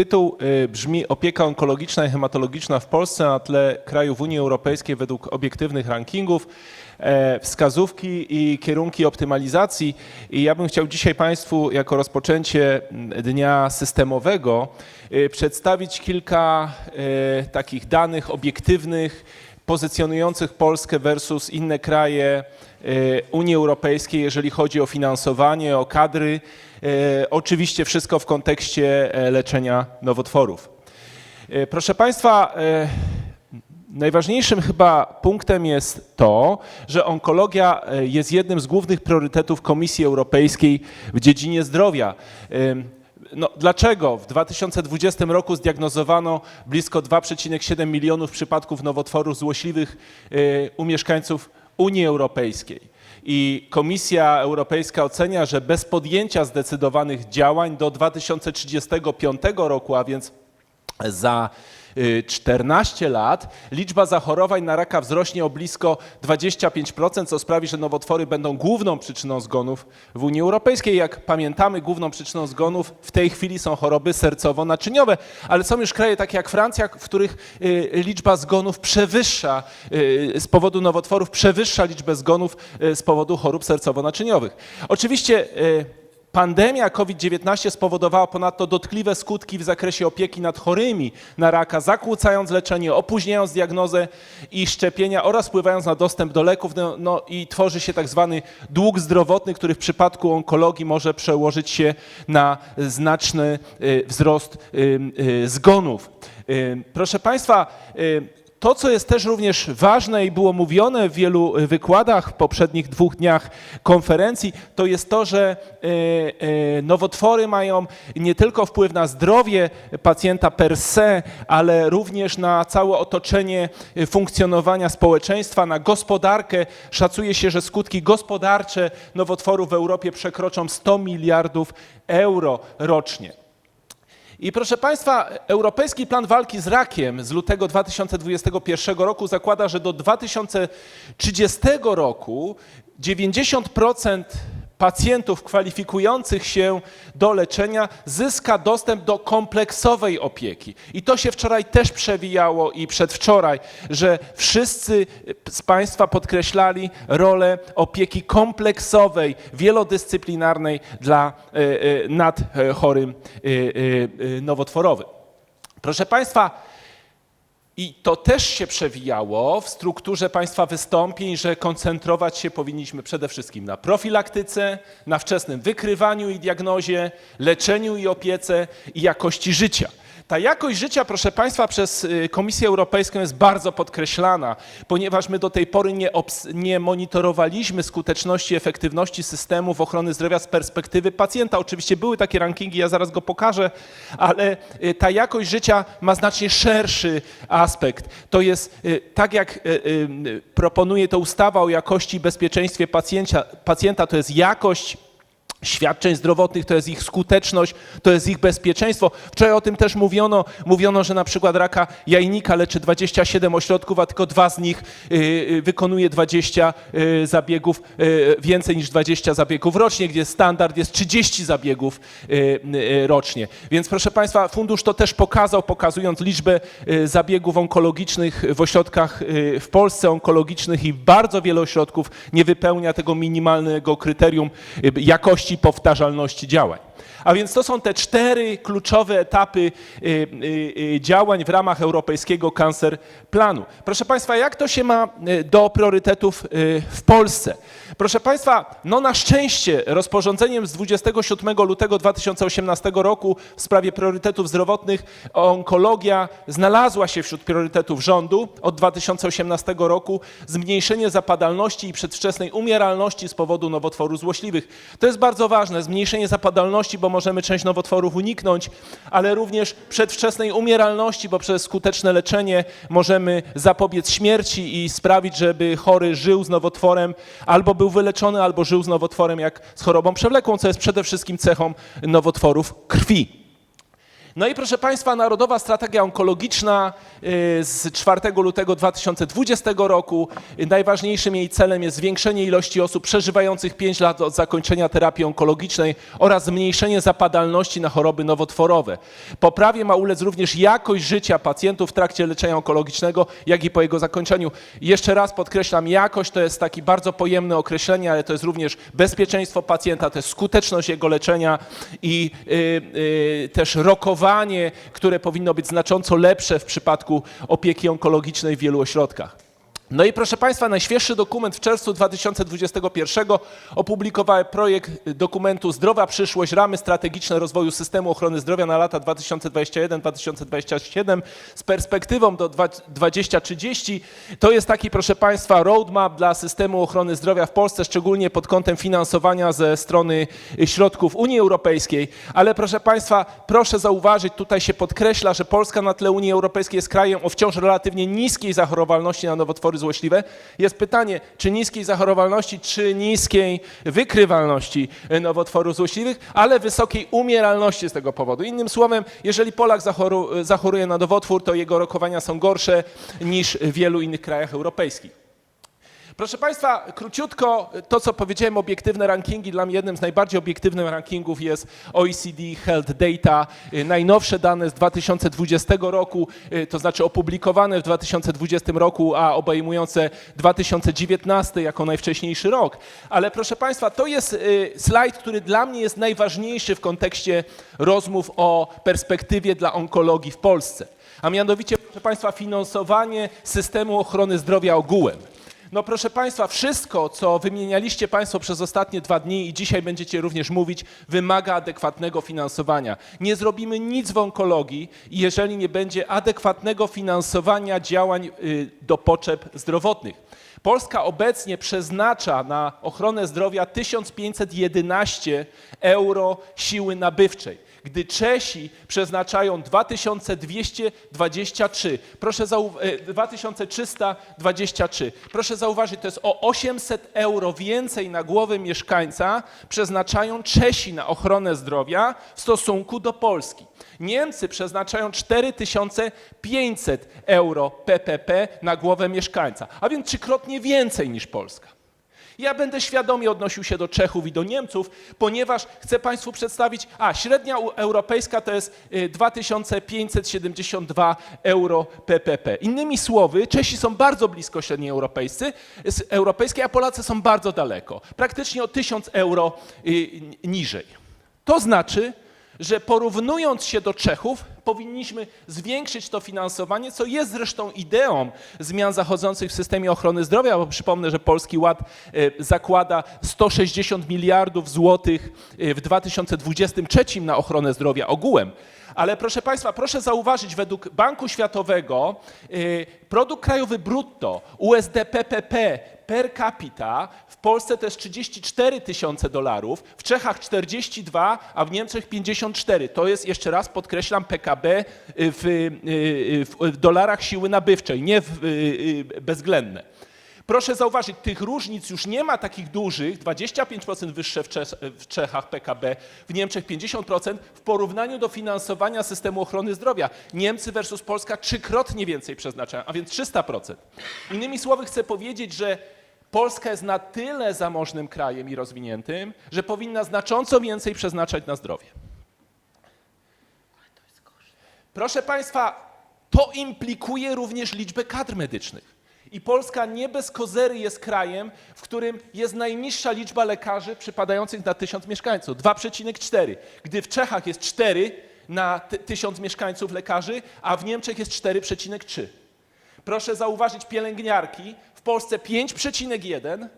Tytuł y, brzmi Opieka onkologiczna i hematologiczna w Polsce na tle krajów Unii Europejskiej według obiektywnych rankingów, e, wskazówki i kierunki optymalizacji. I ja bym chciał dzisiaj Państwu jako rozpoczęcie dnia systemowego y, przedstawić kilka e, takich danych obiektywnych, pozycjonujących Polskę versus inne kraje e, Unii Europejskiej, jeżeli chodzi o finansowanie, o kadry. E, Oczywiście wszystko w kontekście e, leczenia nowotworów. E, Proszę Państwa, najważniejszym chyba punktem jest to, że onkologia jest jednym z głównych priorytetów Komisji Europejskiej w dziedzinie zdrowia. No, dlaczego w 2020 roku zdiagnozowano blisko 2,7 milionów przypadków nowotworów złośliwych y, u mieszkańców Unii Europejskiej? I Komisja Europejska ocenia, że bez podjęcia zdecydowanych działań do 2035 roku, a więc za 14 lat liczba zachorowań na raka wzrośnie o blisko 25%, co sprawi, że nowotwory będą główną przyczyną zgonów w Unii Europejskiej. Jak pamiętamy, główną przyczyną zgonów w tej chwili są choroby sercowo-naczyniowe, ale są już kraje takie jak Francja, w których y, liczba zgonów przewyższa y, z powodu nowotworów przewyższa liczbę zgonów y, z powodu chorób sercowo-naczyniowych. Oczywiście y, Pandemia COVID-19 spowodowała ponadto dotkliwe skutki w zakresie opieki nad chorymi na raka, zakłócając leczenie, opóźniając diagnozę i szczepienia oraz wpływając na dostęp do leków. No, no i tworzy się tak zwany dług zdrowotny, który w przypadku onkologii może przełożyć się na znaczny y, wzrost y, zgonów. Proszę Państwa, to, co jest też również ważne i było mówione w wielu y, wykładach w poprzednich dwóch dniach konferencji, to jest to, że y, y, nowotwory mają nie tylko wpływ na zdrowie pacjenta per se, ale również na całe otoczenie funkcjonowania społeczeństwa, na gospodarkę. Szacuje się, że skutki gospodarcze nowotworów w Europie przekroczą 100 miliardów euro rocznie. I proszę Państwa, Europejski Plan Walki z Rakiem z lutego 2021 roku zakłada, że do 2030 roku 90% pacjentów kwalifikujących się do leczenia zyska dostęp do kompleksowej opieki. I to się wczoraj też przewijało i przedwczoraj, że wszyscy z Państwa podkreślali rolę opieki kompleksowej, wielodyscyplinarnej dla, e, e, nad e, chorym e, e, e, nowotworowym. Proszę Państwa, i to też się przewijało w strukturze państwa wystąpień, że koncentrować się powinniśmy przede wszystkim na profilaktyce, na wczesnym wykrywaniu i diagnozie, leczeniu i opiece i jakości życia. Ta jakość życia, proszę Państwa, przez y, Komisję Europejską jest bardzo podkreślana, ponieważ my do tej pory nie, nie monitorowaliśmy skuteczności, efektywności systemów ochrony zdrowia z perspektywy pacjenta. Oczywiście były takie rankingi, ja zaraz go pokażę, ale y, ta jakość życia ma znacznie szerszy aspekt. To jest y, tak, jak proponuje to ustawa o jakości i bezpieczeństwie pacjenta to jest jakość świadczeń zdrowotnych, to jest ich skuteczność, to jest ich bezpieczeństwo. Wczoraj o tym też mówiono. Mówiono, że na przykład raka jajnika leczy 27 ośrodków, a tylko dwa z nich y, y, wykonuje 20 y, zabiegów, więcej niż 20 zabiegów rocznie, gdzie standard jest 30 zabiegów rocznie. Więc proszę Państwa, fundusz to też pokazał, pokazując liczbę zabiegów onkologicznych w ośrodkach w Polsce, onkologicznych i bardzo wiele ośrodków nie wypełnia tego minimalnego kryterium jakości powtarzalności działań. A więc to są te cztery kluczowe etapy y, y, y, działań w ramach Europejskiego Cancer Planu. Proszę Państwa, jak to się ma do priorytetów w Polsce? Proszę Państwa, no na szczęście rozporządzeniem z 27 lutego 2018 roku w sprawie priorytetów zdrowotnych onkologia znalazła się wśród priorytetów rządu od 2018 roku. Zmniejszenie zapadalności i przedwczesnej umieralności z powodu nowotworów złośliwych. To jest bardzo ważne, zmniejszenie zapadalności, bo możemy część nowotworów uniknąć, ale również przedwczesnej umieralności, bo przez skuteczne leczenie możemy zapobiec śmierci i sprawić, żeby chory żył z nowotworem, albo był wyleczony, albo żył z nowotworem jak z chorobą przewlekłą, co jest przede wszystkim cechą nowotworów krwi. No i proszę Państwa, Narodowa Strategia Onkologiczna y, z 4 lutego 2020 roku. Najważniejszym jej celem jest zwiększenie ilości osób przeżywających 5 lat od zakończenia terapii onkologicznej oraz zmniejszenie zapadalności na choroby nowotworowe. Poprawie ma ulec również jakość życia pacjentów w trakcie leczenia onkologicznego, jak i po jego zakończeniu. Jeszcze raz podkreślam, jakość to jest taki bardzo pojemne określenie, ale to jest również bezpieczeństwo pacjenta, to jest skuteczność jego leczenia i y, y, też rokowanie, które powinno być znacząco lepsze w przypadku opieki onkologicznej w wielu ośrodkach. No i proszę Państwa, najświeższy dokument w czerwcu 2021 opublikowałem projekt dokumentu Zdrowa przyszłość, ramy strategiczne rozwoju systemu ochrony zdrowia na lata 2021-2027 z perspektywą do 2030. To jest taki, proszę Państwa, roadmap dla systemu ochrony zdrowia w Polsce, szczególnie pod kątem finansowania ze strony środków Unii Europejskiej. Ale proszę Państwa, proszę zauważyć, tutaj się podkreśla, że Polska na tle Unii Europejskiej jest krajem o wciąż relatywnie niskiej zachorowalności na nowotwory złośliwe. Jest pytanie, czy niskiej zachorowalności, czy niskiej wykrywalności nowotworów złośliwych, ale wysokiej umieralności z tego powodu. Innym słowem, jeżeli Polak zachoru, zachoruje na nowotwór, to jego rokowania są gorsze niż w wielu innych krajach europejskich. Proszę Państwa, króciutko to, co powiedziałem, obiektywne rankingi. Dla mnie jednym z najbardziej obiektywnych rankingów jest OECD Health Data. Y, Najnowsze dane z 2020 roku, y, to znaczy opublikowane w 2020 roku, a obejmujące 2019 jako najwcześniejszy rok. Ale proszę Państwa, to jest y, slajd, który dla mnie jest najważniejszy w kontekście rozmów o perspektywie dla onkologii w Polsce. A mianowicie, proszę Państwa, finansowanie systemu ochrony zdrowia ogółem. No proszę Państwa, wszystko, co wymienialiście Państwo przez ostatnie dwa dni i dzisiaj będziecie również mówić, wymaga adekwatnego finansowania. Nie zrobimy nic w onkologii, jeżeli nie będzie adekwatnego finansowania działań y, do potrzeb zdrowotnych. Polska obecnie przeznacza na ochronę zdrowia 1511 euro siły nabywczej gdy Czesi przeznaczają 2223, proszę zau- e, 2323. Proszę zauważyć, to jest o 800 euro więcej na głowę mieszkańca przeznaczają Czesi na ochronę zdrowia w stosunku do Polski. Niemcy przeznaczają 4500 euro PPP na głowę mieszkańca, a więc trzykrotnie więcej niż Polska. Ja będę świadomie odnosił się do Czechów i do Niemców, ponieważ chcę Państwu przedstawić, a średnia europejska to jest y, 2572 euro PPP. Innymi słowy, Czesi są bardzo blisko średniej europejscy, europejskiej, a Polacy są bardzo daleko, praktycznie o 1000 euro y, niżej. To znaczy, że porównując się do Czechów, powinniśmy zwiększyć to finansowanie, co jest zresztą ideą zmian zachodzących w systemie ochrony zdrowia, bo przypomnę, że Polski Ład e, zakłada 160 miliardów złotych e, w 2023 na ochronę zdrowia ogółem. Ale proszę Państwa, proszę zauważyć, według Banku Światowego e, produkt krajowy brutto USD PPP per capita w Polsce to jest 34 tysiące dolarów, w Czechach 42, a w Niemczech 54. To jest, jeszcze raz podkreślam, PKB w, y, w, w dolarach siły nabywczej, nie w, y, y, bezwzględne. Proszę zauważyć, tych różnic już nie ma takich dużych, 25% wyższe w Czechach PKB, w Niemczech 50% w porównaniu do finansowania systemu ochrony zdrowia. Niemcy versus Polska trzykrotnie więcej przeznaczają, a więc 300%. Innymi słowy chcę powiedzieć, że Polska jest na tyle zamożnym krajem i rozwiniętym, że powinna znacząco więcej przeznaczać na zdrowie. Proszę Państwa, to implikuje również liczbę kadr medycznych. I Polska nie bez kozery jest krajem, w którym jest najniższa liczba lekarzy przypadających na tysiąc mieszkańców 2,4, gdy w Czechach jest 4 na ty- tysiąc mieszkańców lekarzy, a w Niemczech jest 4,3. Proszę zauważyć pielęgniarki, w Polsce 5,1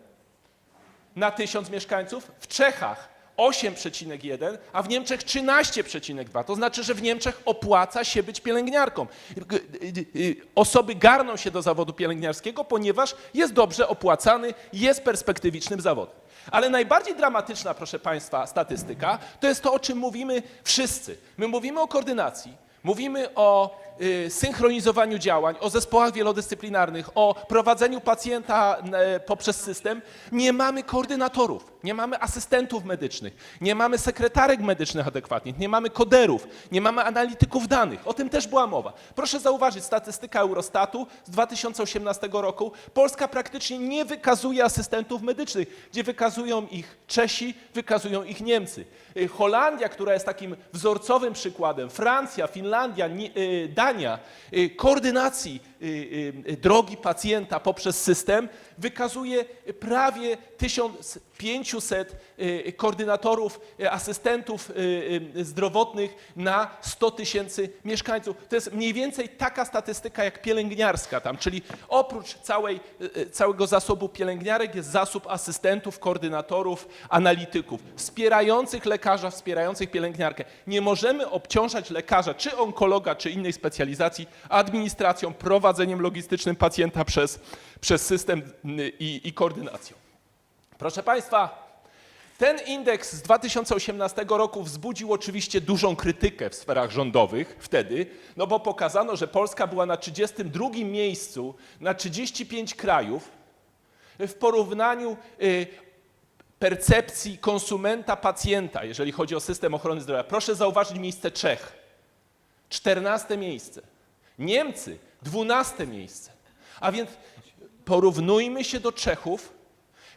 na tysiąc mieszkańców, w Czechach 8,1, a w Niemczech 13,2. To znaczy, że w Niemczech opłaca się być pielęgniarką. Y- y- Osoby garną się do zawodu pielęgniarskiego, ponieważ jest dobrze opłacany, jest perspektywicznym zawodem. Ale najbardziej dramatyczna, proszę Państwa, statystyka to jest to, o czym mówimy wszyscy. My mówimy o koordynacji, mówimy o synchronizowaniu działań, o zespołach wielodyscyplinarnych, o prowadzeniu pacjenta e, poprzez system, nie mamy koordynatorów, nie mamy asystentów medycznych, nie mamy sekretarek medycznych adekwatnych, nie mamy koderów, nie mamy analityków danych. O tym też była mowa. Proszę zauważyć, statystyka Eurostatu z 2018 roku. Polska praktycznie nie wykazuje asystentów medycznych, gdzie wykazują ich Czesi, wykazują ich Niemcy. Y, Holandia, która jest takim wzorcowym przykładem, Francja, Finlandia, Nie- y, Dania, badania, y, koordynacji y, y, drogi pacjenta poprzez system wykazuje prawie 1000 500 y, koordynatorów, y, asystentów y, zdrowotnych na 100 tysięcy mieszkańców. To jest mniej więcej taka statystyka jak pielęgniarska tam, czyli oprócz całej, całego zasobu pielęgniarek jest zasób asystentów, koordynatorów, analityków, wspierających lekarza, wspierających pielęgniarkę. Nie możemy obciążać lekarza, czy onkologa, czy innej specjalizacji administracją, prowadzeniem logistycznym pacjenta przez, przez system i, i koordynacją. Proszę Państwa, ten indeks z 2018 roku wzbudził oczywiście dużą krytykę w sferach rządowych wtedy, no bo pokazano, że Polska była na 32 miejscu na 35 krajów w porównaniu y, percepcji konsumenta, pacjenta, jeżeli chodzi o system ochrony zdrowia. Proszę zauważyć miejsce Czech. 14 miejsce. Niemcy 12 miejsce. A więc porównujmy się do Czechów,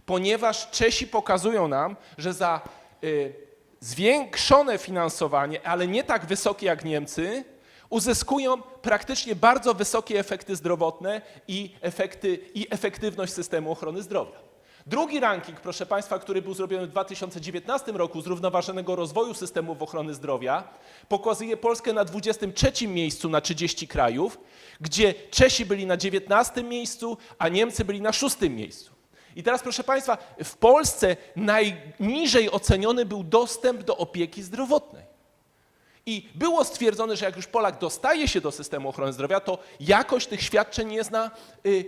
ponieważ Czesi pokazują nam, że za y, zwiększone finansowanie, ale nie tak wysokie jak Niemcy, uzyskują praktycznie bardzo wysokie efekty zdrowotne i, efekty, i efektywność systemu ochrony zdrowia. Drugi ranking, proszę Państwa, który był zrobiony w 2019 roku, zrównoważonego rozwoju systemów ochrony zdrowia, pokazuje Polskę na 23 miejscu na 30 krajów, gdzie Czesi byli na 19 miejscu, a Niemcy byli na 6 miejscu. I teraz, proszę Państwa, w Polsce najniżej oceniony był dostęp do opieki zdrowotnej. I było stwierdzone, że jak już Polak dostaje się do systemu ochrony zdrowia, to jakość tych świadczeń jest na y,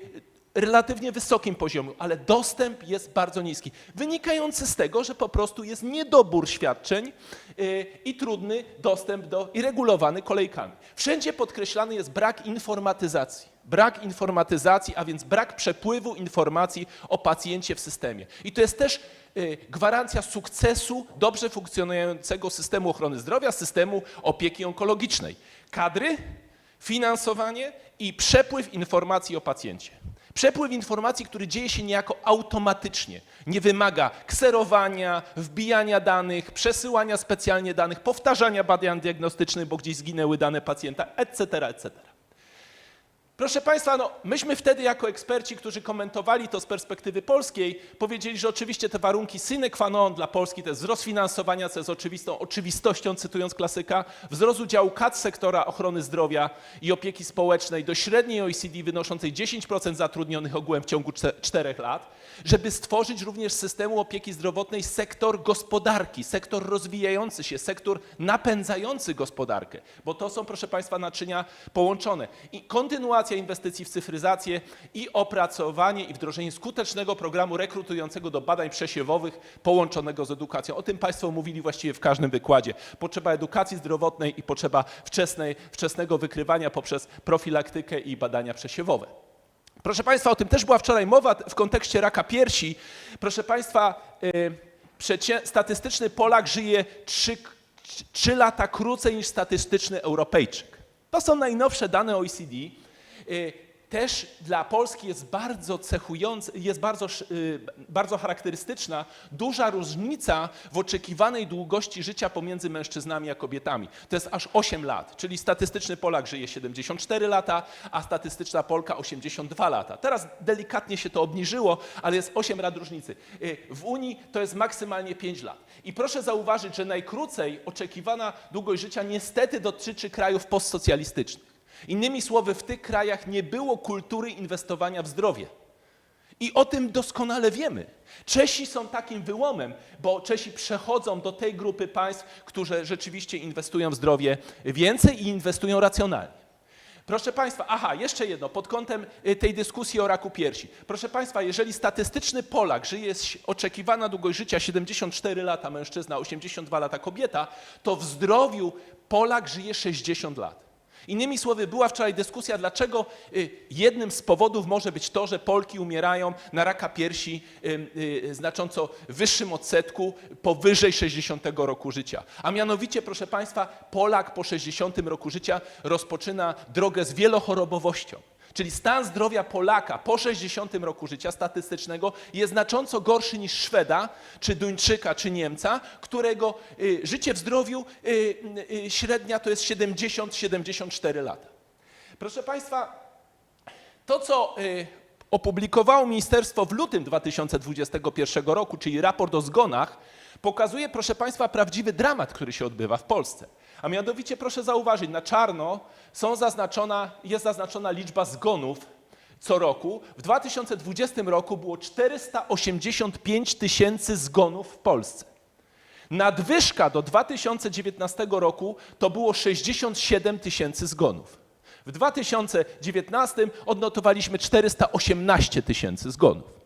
relatywnie wysokim poziomie, ale dostęp jest bardzo niski. Wynikający z tego, że po prostu jest niedobór świadczeń y, i trudny dostęp do i regulowany kolejkami. Wszędzie podkreślany jest brak informatyzacji. Brak informatyzacji, a więc brak przepływu informacji o pacjencie w systemie. I to jest też y, gwarancja sukcesu dobrze funkcjonującego systemu ochrony zdrowia, systemu opieki onkologicznej. Kadry, finansowanie i przepływ informacji o pacjencie. Przepływ informacji, który dzieje się niejako automatycznie. Nie wymaga kserowania, wbijania danych, przesyłania specjalnie danych, powtarzania badań diagnostycznych, bo gdzieś zginęły dane pacjenta, etc., etc. Proszę Państwa, no, myśmy wtedy jako eksperci, którzy komentowali to z perspektywy polskiej, powiedzieli, że oczywiście te warunki sine qua non dla Polski to jest wzrost finansowania, co jest oczywistą oczywistością, cytując klasyka, wzrost udziału kadr sektora ochrony zdrowia i opieki społecznej do średniej OECD wynoszącej 10% zatrudnionych ogółem w ciągu 4 lat, żeby stworzyć również systemu opieki zdrowotnej sektor gospodarki, sektor rozwijający się, sektor napędzający gospodarkę, bo to są, proszę Państwa, naczynia połączone. I kontynuacja inwestycji w cyfryzację i opracowanie i wdrożenie skutecznego programu rekrutującego do badań przesiewowych połączonego z edukacją. O tym Państwo mówili właściwie w każdym wykładzie. Potrzeba edukacji zdrowotnej i potrzeba wczesnej, wczesnego wykrywania poprzez profilaktykę i badania przesiewowe. Proszę Państwa, o tym też była wczoraj mowa w kontekście raka piersi. Proszę Państwa, y, statystyczny Polak żyje 3, 3 lata krócej niż statystyczny Europejczyk. To są najnowsze dane OECD. Też dla Polski jest bardzo cechująca, jest bardzo, y, bardzo charakterystyczna duża różnica w oczekiwanej długości życia pomiędzy mężczyznami a kobietami. To jest aż 8 lat, czyli statystyczny Polak żyje 74 lata, a statystyczna Polka 82 lata. Teraz delikatnie się to obniżyło, ale jest 8 lat różnicy. Y, W Unii to jest maksymalnie 5 lat. I proszę zauważyć, że najkrócej oczekiwana długość życia niestety dotyczy krajów postsocjalistycznych. Innymi słowy, w tych krajach nie było kultury inwestowania w zdrowie. I o tym doskonale wiemy. Czesi są takim wyłomem, bo Czesi przechodzą do tej grupy państw, które rzeczywiście inwestują w zdrowie więcej i inwestują racjonalnie. Proszę Państwa, aha, jeszcze jedno, pod kątem y, tej dyskusji o raku piersi. Proszę Państwa, jeżeli statystyczny Polak żyje, oczekiwana długość życia 74 lata mężczyzna, 82 lata kobieta, to w zdrowiu Polak żyje 60 lat. Innymi słowy, była wczoraj dyskusja, dlaczego y, jednym z powodów może być to, że Polki umierają na raka piersi y, y, znacząco wyższym odsetku powyżej 60 roku życia. A mianowicie, proszę Państwa, Polak po 60 roku życia rozpoczyna drogę z wielochorobowością. Czyli stan zdrowia Polaka po 60 roku życia statystycznego jest znacząco gorszy niż Szweda, czy Duńczyka, czy Niemca, którego y, życie w zdrowiu y, y, średnia to jest 70-74 lata. Proszę Państwa, to, co opublikowało ministerstwo w lutym 2021 roku, czyli raport o zgonach, pokazuje, proszę Państwa, prawdziwy dramat, który się odbywa w Polsce. A mianowicie, proszę zauważyć, na czarno są zaznaczona, jest zaznaczona liczba zgonów co roku. W 2020 roku było 485 tysięcy zgonów w Polsce. Nadwyżka do 2019 roku to było 67 tysięcy zgonów. W 2019 odnotowaliśmy 418 tysięcy zgonów.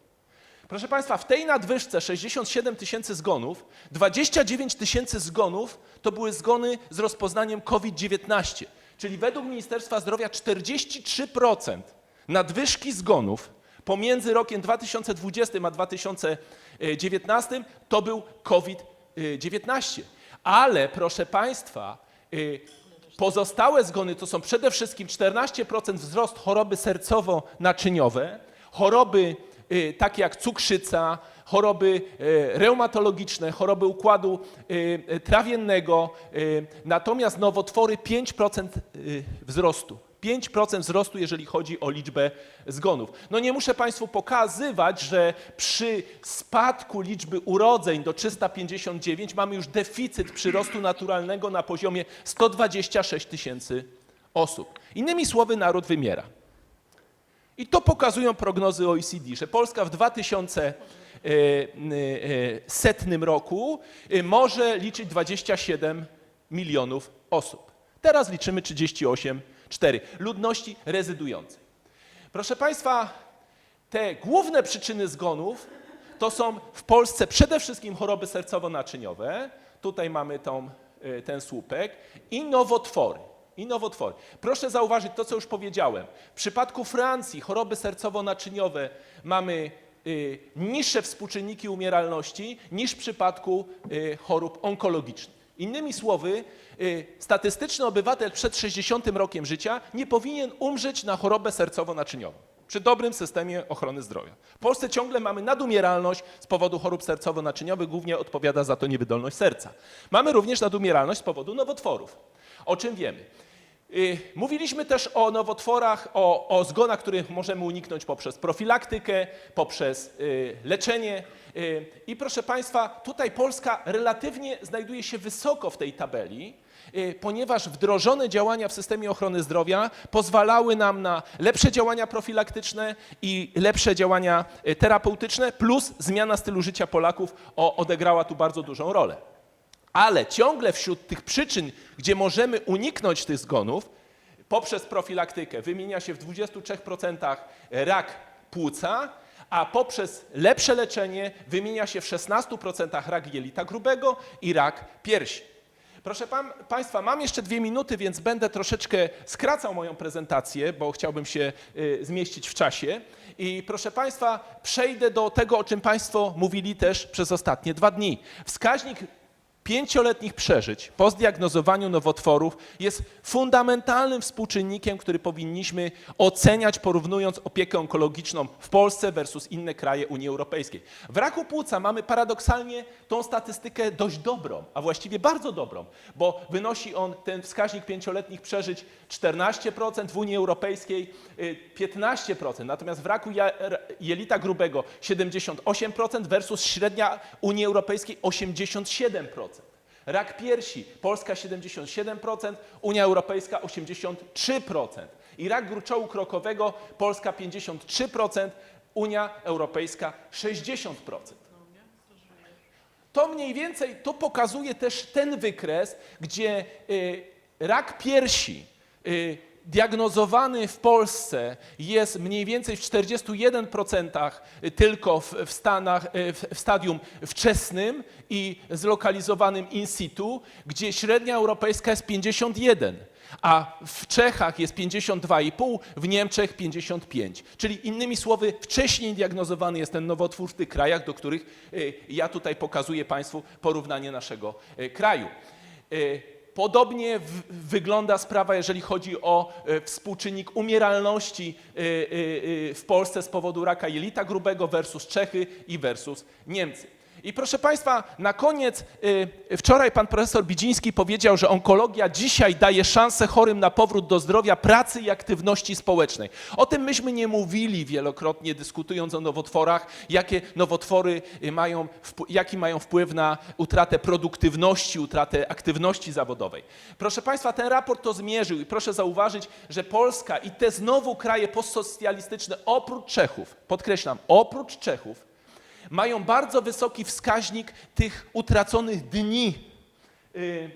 Proszę Państwa, w tej nadwyżce 67 tysięcy zgonów, 29 tysięcy zgonów to były zgony z rozpoznaniem COVID-19, czyli według Ministerstwa Zdrowia 43% nadwyżki zgonów pomiędzy rokiem 2020 a 2019 to był COVID-19. Ale proszę Państwa, y, pozostałe zgony to są przede wszystkim 14% wzrost choroby sercowo-naczyniowe, choroby takie jak cukrzyca, choroby y, reumatologiczne, choroby układu y, y, trawiennego, y, natomiast nowotwory 5% y, wzrostu. 5% wzrostu, jeżeli chodzi o liczbę zgonów. No nie muszę Państwu pokazywać, że przy spadku liczby urodzeń do 359 mamy już deficyt przyrostu naturalnego na poziomie 126 tysięcy osób. Innymi słowy, naród wymiera. I to pokazują prognozy OECD, że Polska w 2100 roku y, może liczyć 27 milionów osób. Teraz liczymy 38,4 ludności rezydującej. Proszę Państwa, te główne przyczyny zgonów to są w Polsce przede wszystkim choroby sercowo-naczyniowe. Tutaj mamy tą, y, ten słupek i nowotwory. I nowotwory. Proszę zauważyć to, co już powiedziałem. W przypadku Francji choroby sercowo-naczyniowe mamy y, niższe współczynniki umieralności niż w przypadku y, chorób onkologicznych. Innymi słowy, y, statystyczny obywatel przed 60 rokiem życia nie powinien umrzeć na chorobę sercowo-naczyniową przy dobrym systemie ochrony zdrowia. W Polsce ciągle mamy nadumieralność z powodu chorób sercowo-naczyniowych, głównie odpowiada za to niewydolność serca. Mamy również nadumieralność z powodu nowotworów. O czym wiemy? Y, Mówiliśmy też o nowotworach, o, o zgonach, których możemy uniknąć poprzez profilaktykę, poprzez y, leczenie. Y, I proszę Państwa, tutaj Polska relatywnie znajduje się wysoko w tej tabeli, ponieważ wdrożone działania w systemie ochrony zdrowia pozwalały nam na lepsze działania profilaktyczne i lepsze działania y, terapeutyczne, plus zmiana stylu życia Polaków odegrała tu bardzo dużą rolę. Ale ciągle wśród tych przyczyn, gdzie możemy uniknąć tych zgonów, poprzez profilaktykę wymienia się w 23% rak płuca, a poprzez lepsze leczenie wymienia się w 16% rak jelita grubego i rak piersi. Proszę pan, Państwa, mam jeszcze dwie minuty, więc będę troszeczkę skracał moją prezentację, bo chciałbym się y, zmieścić w czasie. I proszę Państwa, przejdę do tego, o czym Państwo mówili też przez ostatnie dwa dni. Wskaźnik pięcioletnich przeżyć po zdiagnozowaniu nowotworów jest fundamentalnym współczynnikiem, który powinniśmy oceniać porównując opiekę onkologiczną w Polsce versus inne kraje Unii Europejskiej. W raku płuca mamy paradoksalnie tą statystykę dość dobrą, a właściwie bardzo dobrą, bo wynosi on ten wskaźnik pięcioletnich przeżyć 14% w Unii Europejskiej, y, 15%, natomiast w raku jelita grubego 78% versus średnia Unii Europejskiej 87%. Rak piersi, Polska 77%, Unia Europejska 83%. I rak gruczołu krokowego, Polska 53%, Unia Europejska 60%. To mniej więcej, to pokazuje też ten wykres, gdzie y, rak piersi y, diagnozowany w Polsce jest mniej więcej w 41% tylko w, w, Stanach, y, w, w stadium wczesnym i zlokalizowanym in situ, gdzie średnia europejska jest 51. a w Czechach jest 52,5, w Niemczech 55. Czyli innymi słowy, wcześniej diagnozowany jest ten nowotwór w tych krajach, do których y, ja tutaj pokazuję Państwu porównanie naszego y, kraju. Podobnie wygląda sprawa, jeżeli chodzi o e, współczynnik umieralności e, e, w Polsce z powodu raka jelita grubego versus Czechy i versus Niemcy. I proszę Państwa, na koniec, e, wczoraj pan profesor Bidziński powiedział, że onkologia dzisiaj daje szansę chorym na powrót do zdrowia, pracy i aktywności społecznej. O tym myśmy nie mówili wielokrotnie, dyskutując o nowotworach, jakie nowotwory y, mają, jaki mają wpływ na utratę produktywności, utratę aktywności zawodowej. Proszę Państwa, ten raport to zmierzył i proszę zauważyć, że Polska i te znowu kraje postsocjalistyczne, oprócz Czechów, podkreślam, oprócz Czechów, mają bardzo wysoki wskaźnik tych utraconych dni. Y,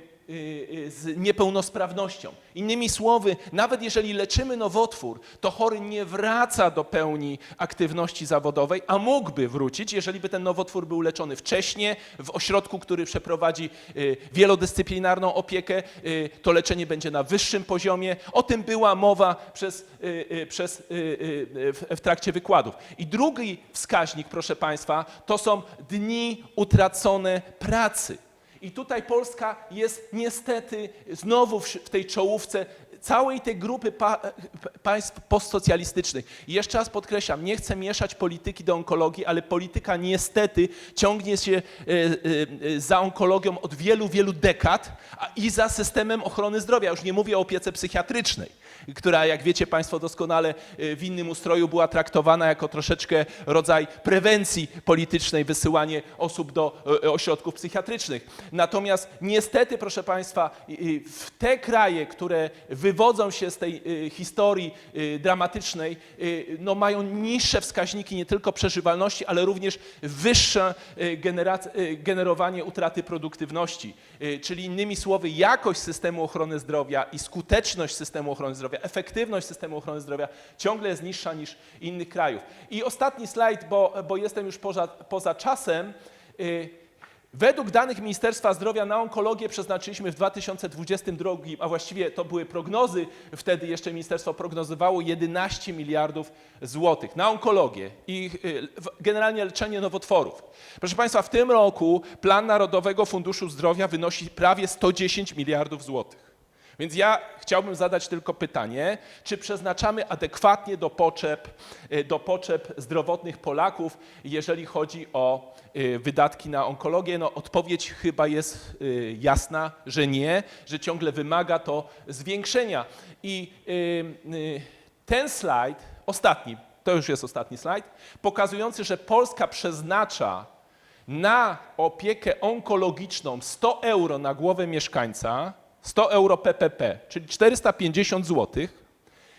z niepełnosprawnością. Innymi słowy, nawet jeżeli leczymy nowotwór, to chory nie wraca do pełni aktywności zawodowej, a mógłby wrócić, jeżeli by ten nowotwór był leczony wcześniej, w ośrodku, który przeprowadzi y, wielodyscyplinarną opiekę, y, to leczenie będzie na wyższym poziomie. O tym była mowa przez, y, y, przez, y, y, w trakcie wykładów. I drugi wskaźnik, proszę Państwa, to są dni utracone pracy. I tutaj Polska jest niestety znowu w, tej czołówce całej tej grupy pa, państw postsocjalistycznych. I jeszcze raz podkreślam, nie chcę mieszać polityki do onkologii, ale polityka niestety ciągnie się e, e, e, za onkologią od wielu, wielu dekad i za systemem ochrony zdrowia. Już nie mówię o opiece psychiatrycznej która, jak wiecie Państwo doskonale, y, w innym ustroju była traktowana jako troszeczkę rodzaj prewencji politycznej, wysyłanie osób do y, ośrodków psychiatrycznych. Natomiast niestety, proszę Państwa, y, y, w te kraje, które wywodzą się z tej y, historii y, dramatycznej, y, no mają niższe wskaźniki nie tylko przeżywalności, ale również wyższe y, y, generowanie utraty produktywności. Y, Czyli innymi słowy, jakość systemu ochrony zdrowia i skuteczność systemu ochrony zdrowia, efektywność systemu ochrony zdrowia ciągle jest niższa niż innych krajów. I ostatni slajd, bo, bo jestem już poza, poza czasem. Y, Według danych Ministerstwa Zdrowia na onkologię przeznaczyliśmy w 2022, a właściwie to były prognozy, wtedy jeszcze ministerstwo prognozowało 11 miliardów złotych na onkologię i y, generalnie leczenie nowotworów. Proszę Państwa, w tym roku plan Narodowego Funduszu Zdrowia wynosi prawie 110 miliardów złotych. Więc ja chciałbym zadać tylko pytanie, czy przeznaczamy adekwatnie do potrzeb, y, do potrzeb zdrowotnych Polaków, jeżeli chodzi o y, wydatki na onkologię? No, odpowiedź chyba jest y, jasna, że nie, że ciągle wymaga to zwiększenia. I ten slajd, ostatni, to już jest ostatni slajd, pokazujący, że Polska przeznacza na opiekę onkologiczną 100 euro na głowę mieszkańca, 100 euro PPP, czyli 450 zł,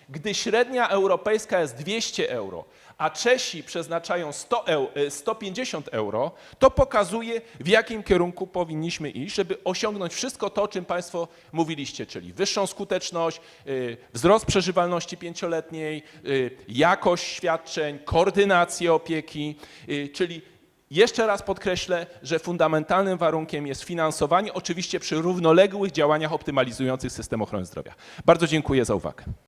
gdy średnia europejska jest 200 euro, a Czesi przeznaczają 100 eu, e, 150 euro, to pokazuje, w jakim kierunku powinniśmy iść, żeby osiągnąć wszystko to, o czym Państwo mówiliście, czyli wyższą skuteczność, y, wzrost przeżywalności pięcioletniej, y, jakość świadczeń, koordynację opieki, y, czyli jeszcze raz podkreślę, że fundamentalnym warunkiem jest finansowanie, oczywiście przy równoległych działaniach optymalizujących system ochrony zdrowia. Bardzo dziękuję za uwagę.